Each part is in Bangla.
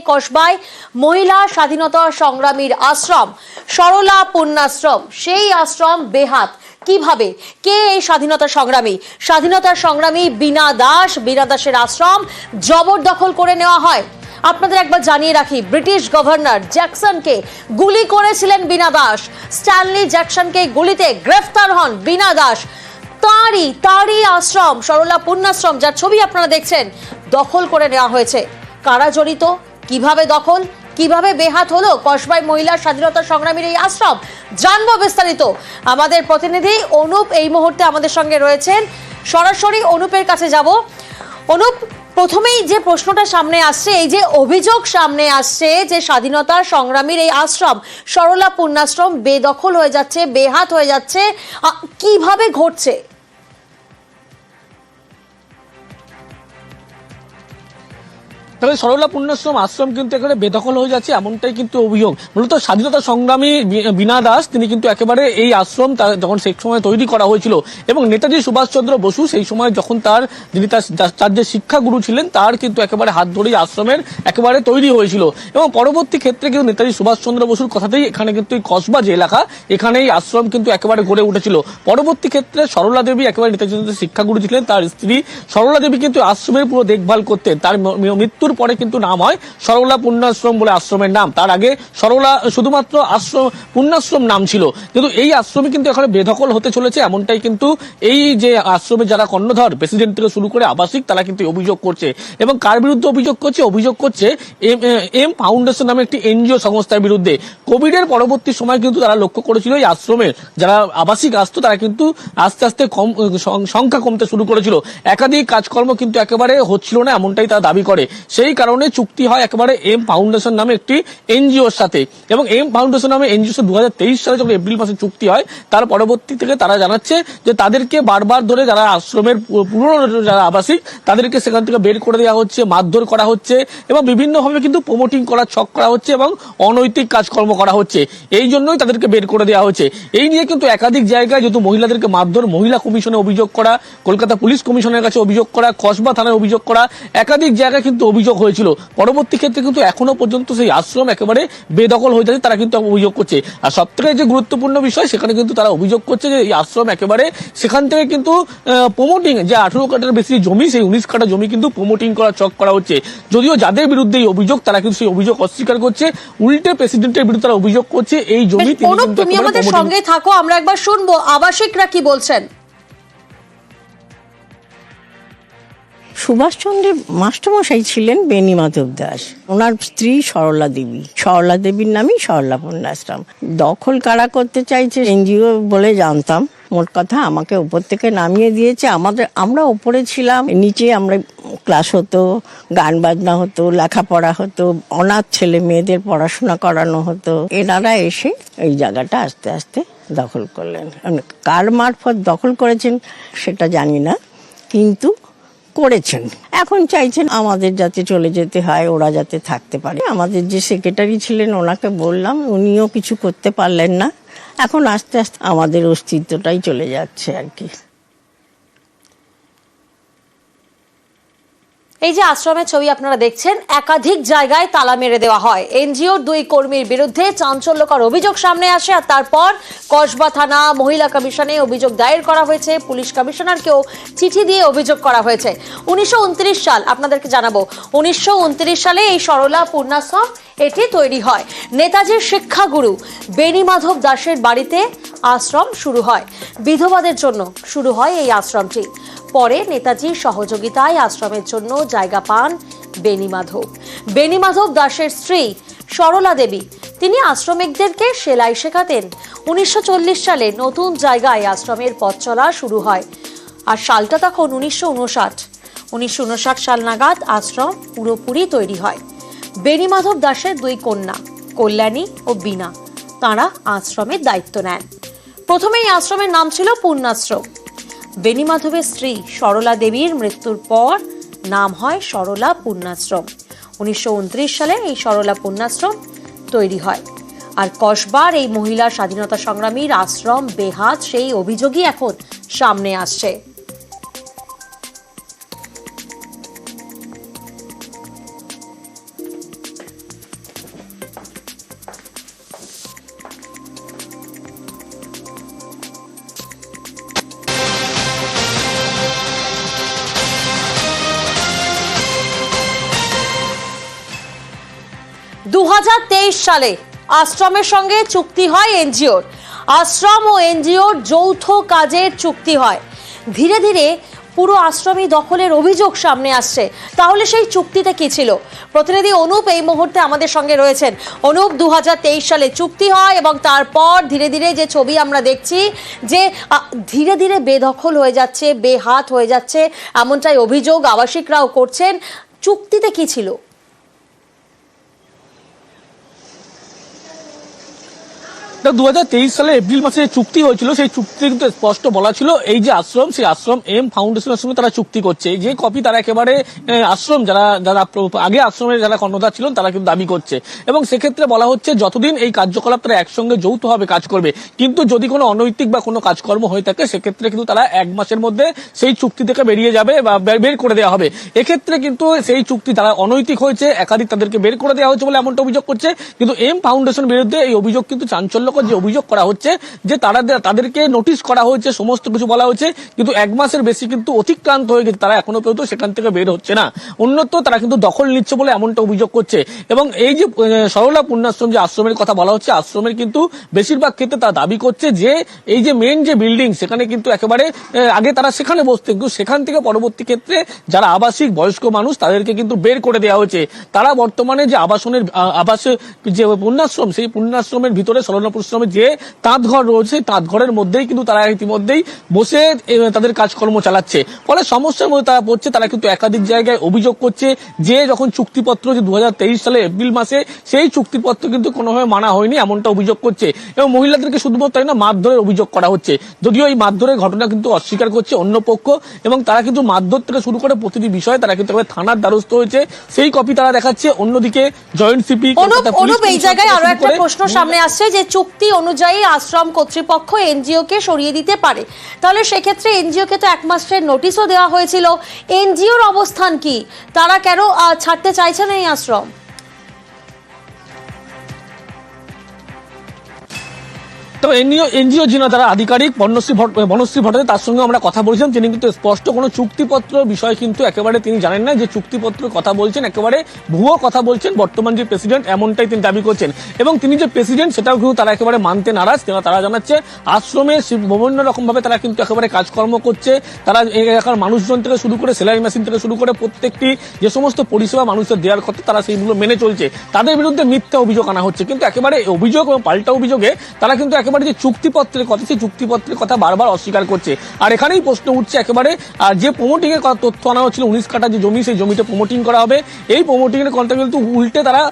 কসবায় মহিলা স্বাধীনতা সংগ্রামীর আশ্রম, সরলা পুণ্যাশ্রম। সেই আশ্রম বেহাত। কীভাবে? কে এই স্বাধীনতা সংগ্রামী? স্বাধীনতা সংগ্রামী বিনা দাস বিনা দাসের আশ্রম জবরদখল করে নেওয়া হয়। আপনাদের একবার জানিয়ে রাখি, ব্রিটিশ গভর্নর জ্যাকসনকে গুলি করেছিলেন বিনা দাস। স্ট্যানলি জ্যাকসনকে গুলিতে গ্রেফতার হন বিনা দাস। তারই তারই আশ্রম, সরলা পুণ্যাশ্রম, যার ছবি আপনারা দেখছেন, দখল করে নেওয়া হয়েছে। কারা জড়িত? কীভাবে দখল, কীভাবে বেহাত হলো কসবাই মহিলা স্বাধীনতা সংগ্রামীর এই আশ্রম, জানব বিস্তারিত। আমাদের প্রতিনিধি অনুপ এই মুহূর্তে আমাদের সঙ্গে রয়েছেন। সরাসরি অনুপের কাছে যাব। অনুপ, প্রথমেই যে প্রশ্নটা সামনে আসছে, এই যে অভিযোগ সামনে আসছে যে স্বাধীনতা সংগ্রামীর এই আশ্রম, সরলা পুণ্যাশ্রম বেদখল হয়ে যাচ্ছে, বেহাত হয়ে যাচ্ছে কীভাবে ঘটছে? তবে সরলা পুণ্যাশ্রম আশ্রম কিন্তু একেবারে বেদখল হয়ে যাচ্ছে, এমনটাই কিন্তু অভিযোগ। মূলত স্বাধীনতা সংগ্রামী বি- বীণা দাস, তিনি কিন্তু একেবারে এই আশ্রম যখন সেই সময় তৈরি করা হয়েছিল এবং নেতাজি সুভাষচন্দ্র বসু সেই সময় যখন তার, যিনি তার তার যে শিক্ষাগুরু ছিলেন, তার কিন্তু একেবারে হাত ধরেই আশ্রমের একেবারে তৈরি হয়েছিল। এবং পরবর্তী ক্ষেত্রে কিন্তু নেতাজি সুভাষচন্দ্র বসুর কথাতেই এখানে কিন্তু এই কসবা যে এলাকা, এখানেই আশ্রম কিন্তু একেবারে গড়ে উঠেছিল। পরবর্তী ক্ষেত্রে সরলা দেবী একেবারে নেতাজি শিক্ষাগুরু ছিলেন, তার স্ত্রী সরলা দেবী কিন্তু আশ্রমের পুরো দেখভাল করতেন। তার ম- ম- মৃত্যুর পরে কিন্তু নাম হয় সরলা পুণ্যাশ্রম বলে আশ্রমের নাম। তার আগে সরলা শুধুমাত্র আশ্রম পুণ্যাশ্রম নাম ছিল। কিন্তু এই আশ্রমে কিন্তু এখানে বেদখল হতে চলেছে, এমনটাই কিন্তু এই যে আশ্রমে যারা কর্ণধর, প্রেসিডেন্ট থেকে শুরু করে আবাসিক, তারা কিন্তু অভিযোগ করছে। এবং কার বিরুদ্ধে অভিযোগ করছে? অভিযোগ করছে এম এম ফাউন্ডেশন নামে একটি এনজিও সংস্থার বিরুদ্ধে। কোভিডের পরবর্তী সময় কিন্তু তারা লক্ষ্য করেছিল এই আশ্রমের যারা আবাসিক আসতো, তারা কিন্তু আস্তে আস্তে কম, সংখ্যা কমতে শুরু করেছিল। একাধিক কাজকর্ম কিন্তু একেবারে হচ্ছিল না, এমনটাই তারা দাবি করে। সেই কারণে চুক্তি হয় একেবারে এম ফাউন্ডেশন নামে একটি এনজিওর সাথে। এবং এম ফাউন্ডেশন নামে এনজিও দু সালে যখন এপ্রিল মাসে চুক্তি হয়, তার পরবর্তী থেকে তারা জানাচ্ছে যে তাদেরকে বারবার ধরে যারা আশ্রমের পুরনো যারা আবাসিক, তাদেরকে সেখান থেকে বের করে দেওয়া হচ্ছে, মারধর করা হচ্ছে এবং বিভিন্নভাবে কিন্তু প্রমোটিং করার ছক করা হচ্ছে এবং অনৈতিক কাজকর্ম করা হচ্ছে। এই জন্যই তাদেরকে বের করে দেওয়া হচ্ছে। এই নিয়ে কিন্তু একাধিক জায়গায় যেহেতু মহিলাদেরকে মারধর, মহিলা কমিশনে অভিযোগ করা, কলকাতা পুলিশ কমিশনের কাছে অভিযোগ করা, কসবা থানায় অভিযোগ করা, একাধিক জায়গায় কিন্তু অভিযোগ হয়েছিল। পরবর্তী ক্ষেত্রে কিন্তু এখনও পর্যন্ত সেই আশ্রম একেবারে বেদখল হয়ে যাচ্ছে তারা কিন্তু অভিযোগ করছে। আর সব থেকে যে গুরুত্বপূর্ণ বিষয় সেখানে কিন্তু তারা অভিযোগ করছে যে এই আশ্রম একেবারে সেখান থেকে কিন্তু প্রমোটিং যে আঠেরো কাটার বেশি জমি সেই উনিশ কাটা জমি কিন্তু প্রমোটিং করা চক করা হচ্ছে। যদিও যাদের বিরুদ্ধে এই অভিযোগ তারা কিন্তু সেই অভিযোগ অস্বীকার করছে। উল্টে প্রেসিডেন্টের বিরুদ্ধে তারা অভিযোগ করছে এই জমি তুমি আমাদের সঙ্গে থাকো আমরা একবার শুনব। আবাসিকরা কি বলছেন? সুভাষচন্দ্রের মাস্টারমশাই ছিলেন বেনি মাধব দাস। ওনার স্ত্রী সরলা দেবী। সরলা দেবীর নামই সরলা পুণ্যাশ্রম। দখল কারা করতে চাইছে এনজিও বলে জানতাম। মোট কথা আমাকে উপর থেকে নামিয়ে দিয়েছে। আমাদের, আমরা উপরে ছিলাম। নিচে আমরা ক্লাস হতো, গান বাজনা হতো, লেখাপড়া হতো, অনাথ ছেলে মেয়েদের পড়াশোনা করানো হতো। এনারা এসে এই জায়গাটা আস্তে আস্তে দখল করলেন। কার মারফত দখল করেছেন সেটা জানি না। কিন্তু করেছেন। এখন চাইছেন আমাদের যাতে চলে যেতে হয়, ওরা যাতে থাকতে পারে। আমাদের যে সেক্রেটারি ছিলেন, ওনাকে বললাম, উনিও কিছু করতে পারলেন না। এখন আস্তে আস্তে আমাদের অস্তিত্বটাই চলে যাচ্ছে আর কি। এই যে আশ্রমের ছবি আপনারা দেখছেন, একাধিক জায়গায় তালা মেরে দেওয়া হয়। এনজিওর দুই কর্মীর বিরুদ্ধে চাঞ্চল্যকর অভিযোগ সামনে আসে আর তারপর কসবা থানা মহিলা কমিশনে অভিযোগ দায়ের করা হয়েছে, পুলিশ কমিশনারকেও চিঠি দিয়ে অভিযোগ করা হয়েছে। উনিশশো উনত্রিশ সাল, আপনাদেরকে জানাব, উনিশশো উনত্রিশ সালে এই সরলা পূর্ণাশ্রম এটি তৈরি হয়। নেতাজির শিক্ষাগুরু বেণী মাধব দাসের বাড়িতে আশ্রম শুরু হয়। বিধবাদের জন্য শুরু হয় এই আশ্রমটি। পরে নেতাজির সহযোগিতায় আশ্রমের জন্য জায়গা পান বেণী মাধব। বেণী মাধব দাসের স্ত্রী সরলা দেবী। তিনি আশ্রমিকদেরকে সেলাই শেখাতেন। উনিশশো চল্লিশ সালে নতুন জায়গায় আশ্রমের পথ চলা শুরু হয়। আর সালটা তখন উনিশশো উনষাট। উনিশশো সাল নাগাদ আশ্রম পুরোপুরি তৈরি হয়। বেণী মাধব দাসের দুই কন্যা, কল্যাণী ও বীণা। তাঁরা আশ্রমের দায়িত্ব নেন। প্রথমে এই আশ্রমের নাম ছিল পূর্ণাশ্রম। বেণী মাধবের স্ত্রী সরলা দেবীর মৃত্যুর পর নাম হয় সরলা পূর্ণাশ্রম উনিশশো উনত্রিশ সালে এই সরলা পূর্ণাশ্রম তৈরি হয়। আর কসবার এই মহিলা স্বাধীনতা সংগ্রামীর আশ্রম বেহাত সেই অভিযোগই এখন সামনে আসছে। দু হাজার তেইশ সালে আশ্রমের সঙ্গে চুক্তি হয় এনজিওর। আশ্রম ও এনজিওর যৌথ কাজের চুক্তি হয়। ধীরে ধীরে পুরো আশ্রমই দখলের অভিযোগ সামনে আসছে। তাহলে সেই চুক্তিটা কি ছিল? প্রতিনিধি অনুপ এই মুহূর্তে আমাদের সঙ্গে রয়েছেন। অনুপ দু হাজার তেইশ সালে চুক্তি হয় এবং তারপর ধীরে ধীরে যে ছবি আমরা দেখছি যে ধীরে ধীরে বেদখল হয়ে যাচ্ছে, বেহাত হয়ে যাচ্ছে, এমনটাই অভিযোগ আবাসিকরাও করছেন। চুক্তিতে কি ছিল? দু সালে এপ্রিল মাসে যে চুক্তি হয়েছিল, সেই চুক্তি কিন্তু স্পষ্ট বলা ছিল, এই যে আশ্রম, সেই আশ্রম এম ফাউন্ডেশনের সঙ্গে তারা চুক্তি করছে। যে কপি তারা একেবারে আশ্রম যারা যারা আগে আশ্রমের যারা কর্ণধার ছিলেন, তারা কিন্তু দাবি করছে। এবং সেক্ষেত্রে বলা হচ্ছে, যতদিন এই কার্যকলাপ তারা একসঙ্গে যৌথভাবে কাজ করবে, কিন্তু যদি কোনো অনৈতিক বা কোনো কাজকর্ম হয়ে থাকে, সেক্ষেত্রে কিন্তু তারা এক মাসের মধ্যে সেই চুক্তি থেকে বেরিয়ে যাবে বা বের করে দেওয়া হবে। এক্ষেত্রে কিন্তু সেই চুক্তি তারা অনৈতিক হয়েছে, একাধিক তাদেরকে বের করে দেওয়া হয়েছে বলে এমনটা অভিযোগ করছে। কিন্তু এম ফাউন্ডেশন বিরুদ্ধে এই অভিযোগ কিন্তু চাঞ্চল্যকর যে অভিযোগ করা হচ্ছে, যে তারা তাদেরকে নোটিশ করা হয়েছে, সমস্ত কিছু বলা হয়েছে, কিন্তু এক মাসের বেশি কিন্তু অতিক্রান্ত হয়ে গেছে, তারা এখনও পর্যন্ত সেখান থেকে বের হচ্ছে না। উন্নত তারা কিন্তু দখল নিচ্ছে বলে এমনটা অভিযোগ করছে। এবং এই যে সরলা পুণ্যাশ্রম যে আশ্রমের কথা বলা হচ্ছে, আশ্রমের কিন্তু বেশিরভাগ ক্ষেত্রে তারা দাবি করছে যে, এই যে মেন যে বিল্ডিং সেখানে কিন্তু একেবারে আগে তারা সেখানে বসতেন কিন্তু সেখান থেকে পরবর্তী ক্ষেত্রে যারা আবাসিক, বয়স্ক মানুষ, তাদেরকে কিন্তু বের করে দেওয়া হয়েছে। তারা বর্তমানে যে আবাসনের আবাস, যে পূর্ণাশ্রম সেই পূর্ণাশ্রমের ভিতরে সরলপুরশ্রমের যে তাঁতঘর রয়েছে তাঁতঘরের মধ্যেই কিন্তু তারা ইতিমধ্যেই বসে তাদের কাজকর্ম চালাচ্ছে। ফলে সমস্যার মধ্যে তারা পড়ছে তারা কিন্তু একাধিক জায়গায় অভিযোগ করছে যে যখন চুক্তিপত্র যে দু সালে এপ্রিল মাসে সেই চুক্তিপত্র কিন্তু কোনোভাবে মানা হয়নি এমনটা অভিযোগ করছে। এবং মহিলাদেরকে শুধুমাত্র তাই না মারধরের অভিযোগ করা হচ্ছে। যদিও এই মারধরের ঘটনা কিন্তু অস্বীকার করছে অন্য পক্ষ এবং তারা কিন্তু মারধর থেকে শুরু করে প্রতিটি বিষয়ে তারা কিন্তু থানার দ্বারস্থ হয়েছে। সেই কপি তারা দেখাচ্ছে অন্যদিকে জয়েন্ট সিপি এই জায়গায় আরও একটা প্রশ্ন সামনে আসছে যে চুক্তি অনুযায়ী আশ্রম কর্তৃপক্ষ এনজিওকে সরিয়ে দিতে পারে। তাহলে সেক্ষেত্রে এনজিওকে তো এক মাসের নোটিশও দেওয়া হয়েছিল। এনজিওর অবস্থান কি? তারা কেন ছাড়তে চাইছে না এই আশ্রম? তো এনজিও এনজিও যিনি, তারা আধিকারিক বনশ্রী ভট্ট বনশ্রী ভট্টাচার্য তার সঙ্গে আমরা কথা বলেছিলাম। তিনি কিন্তু স্পষ্ট কোনো চুক্তিপত্র বিষয় কিন্তু একেবারে তিনি জানেন না, যে চুক্তিপত্র কথা বলছেন, একেবারে ভুয়ো কথা বলছেন বর্তমান যে প্রেসিডেন্ট, এমনটাই তিনি দাবি করছেন। এবং তিনি যে প্রেসিডেন্ট, সেটাও কিন্তু তারা একেবারে মানতে নারাজ। তারা জানাচ্ছে, আশ্রমে বিভিন্ন রকমভাবে তারা কিন্তু একেবারে কাজকর্ম করছে। তারা এলাকার মানুষজন থেকে শুরু করে, সেলাই মেশিন থেকে শুরু করে প্রত্যেকটি যে সমস্ত পরিষেবা মানুষের দেওয়ার কথা তারা সেইগুলো মেনে চলছে। তাদের বিরুদ্ধে মিথ্যা অভিযোগ আনা হচ্ছে। কিন্তু একেবারে অভিযোগ এবং পাল্টা অভিযোগে তারা কিন্তু একেবারে যে চুক্তিপত্রের কথা, সেই চুক্তিপত্রের কথা বারবার অস্বীকার করছে। আর এখানেই প্রশ্ন উঠছে একেবারে, আর যে প্রমোটিং এর কথা তথ্য আনা হচ্ছিল, উনিশ কাটা যে জমি, সেই জমিতে প্রমোটিং করা হবে। এই প্রমোটিং এর কথা কিন্তু উল্টে তারা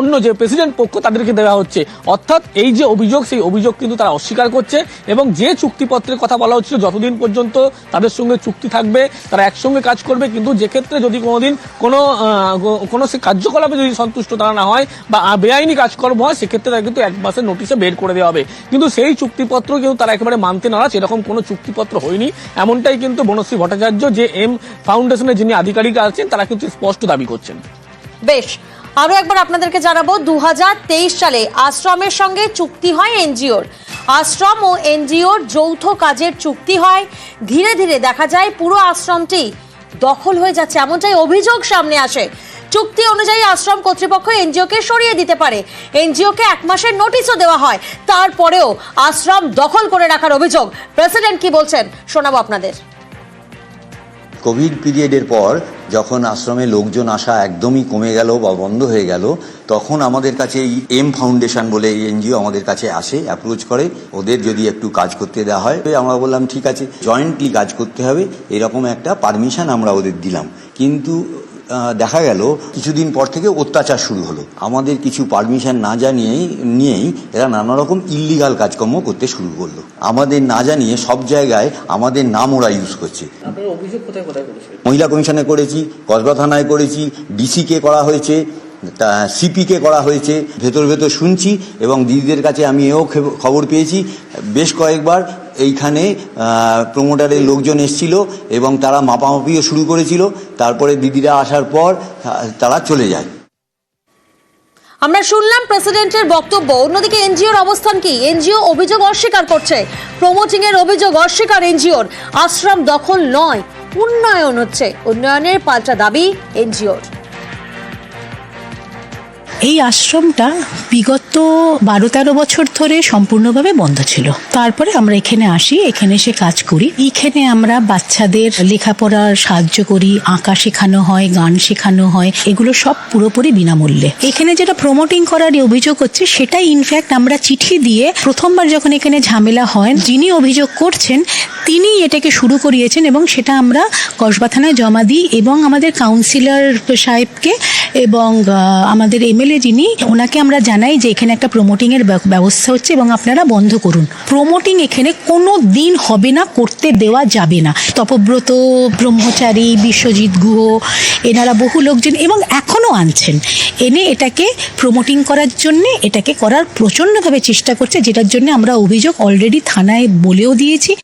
অন্য যে প্রেসিডেন্ট পক্ষ তাদেরকে দেওয়া হচ্ছে। অর্থাৎ এই যে অভিযোগ, সেই অভিযোগ কিন্তু তারা অস্বীকার করছে এবং যে চুক্তিপত্রের কথা বলা হচ্ছিল যতদিন পর্যন্ত তাদের সঙ্গে চুক্তি থাকবে, তারা একসঙ্গে কাজ করবে। কিন্তু যে ক্ষেত্রে যদি কোনোদিন কোনো কোনো সে কার্যকলাপে যদি সন্তুষ্ট তারা না হয় বা বেআইনি কাজকর্ম হয়, সেক্ষেত্রে তারা কিন্তু এক মাসের নোটিশে বের করে দেওয়া হবে। কিন্তু সেই চুক্তিপত্র কিন্তু তারা একেবারে মানতে নারাজ। এরকম কোনো চুক্তিপত্র হয়নি। এমনটাই কিন্তু বনশ্রী ভট্টাচার্য, যে এম ফাউন্ডেশনের যিনি আধিকারিক আছেন, তারা কিন্তু স্পষ্ট দাবি করছেন। বেশ, আরও একবার আপনাদেরকে জানাব দু হাজার তেইশ সালে আশ্রমের সঙ্গে চুক্তি হয় এনজিওর। আশ্রম ও এনজিওর যৌথ কাজের চুক্তি হয়। ধীরে ধীরে দেখা যায় পুরো আশ্রমটি দখল হয়ে যাচ্ছে, এমনটাই অভিযোগ সামনে আসে। চুক্তি অনুযায়ী আশ্রম কর্তৃপক্ষ এনজিওকে সরিয়ে দিতে পারে। এনজিওকে এক মাসের নোটিশও দেওয়া হয়। তারপরেও আশ্রম দখল করে রাখার অভিযোগ। প্রেসিডেন্ট কি বলছেন শোনাবো আপনাদের। কোভিড পিরিয়ডের পর যখন আশ্রমে লোকজন আসা একদমই কমে গেল বা বন্ধ হয়ে গেল, তখন আমাদের কাছে এই এম ফাউন্ডেশন বলে এই এনজিও আমাদের কাছে আসে অ্যাপ্রোচ করে। ওদের যদি একটু কাজ করতে দেওয়া হয়, আমরা বললাম, ঠিক আছে জয়েন্টলি কাজ করতে হবে। এরকম একটা পারমিশন আমরা ওদের দিলাম। কিন্তু দেখা গেল কিছুদিন পর থেকে অত্যাচার শুরু হলো। আমাদের কিছু পারমিশন না জানিয়েই নিয়েই এরা নানা রকম ইল্লিগাল কাজকর্ম করতে শুরু করল। আমাদের না জানিয়ে সব জায়গায় আমাদের নাম ওরা ইউজ করছে। মহিলা কমিশনে করেছি কসবা থানায় করেছি ডিসিকে করা হয়েছে তা সিপিকে করা হয়েছে। ভেতর ভেতর শুনছি এবং দিদিদের কাছে আমি এও খবর পেয়েছি। বেশ কয়েকবার এইখানে প্রমোটারের লোকজন এসছিল এবং তারা মাপামাপিও শুরু করেছিল। তারপরে দিদিরা আসার পর তারা চলে যায়। আমরা শুনলাম প্রেসিডেন্টের বক্তব্য। অন্যদিকে এনজিওর অবস্থান কি? এনজিও অভিযোগ অস্বীকার করছে। প্রমোটিং এর অভিযোগ অস্বীকার এনজিওর। আশ্রম দখল নয়, উন্নয়ন হচ্ছে। উন্নয়নের পাল্টা দাবি এনজিওর। এই আশ্রমটা বিগত বারো তেরো বছর ধরে সম্পূর্ণভাবে বন্ধ ছিল। তারপরে আমরা এখানে আসি, এখানে এসে কাজ করি। এখানে আমরা বাচ্চাদের লেখাপড়ার সাহায্য করি, আঁকা শেখানো হয়, গান শেখানো হয়, এগুলো সব পুরোপুরি বিনামূল্যে। এখানে যেটা প্রমোটিং করার অভিযোগ হচ্ছে, সেটাই ইনফ্যাক্ট আমরা চিঠি দিয়ে প্রথমবার যখন এখানে ঝামেলা হয়, যিনি অভিযোগ করছেন তিনি এটাকে শুরু করিয়েছেন এবং সেটা আমরা কসবা থানায় জমা দিই এবং আমাদের কাউন্সিলর সাহেবকে এবং আমাদের এমএলএ যিনি, ওনাকে আমরা জানাই যে এখানে একটা প্রমোটিং এর ব্য- ব্যবস্থা হচ্ছে এবং আপনারা বন্ধ করুন। প্রমোটিং এখানে কোনো দিন হবে না, করতে দেওয়া যাবে না। তপব্রত, ব্রহ্মচারী, বিশ্বজিৎ গুহ, এনারা বহু লোকজন এবং এখনও আনছেন। এনে এটাকে প্রমোটিং করার জন্য, এটাকে করার প্রচণ্ডভাবে চেষ্টা করছে, যেটার জন্য আমরা অভিযোগ অলরেডি থানায় বলেও দিয়েছি।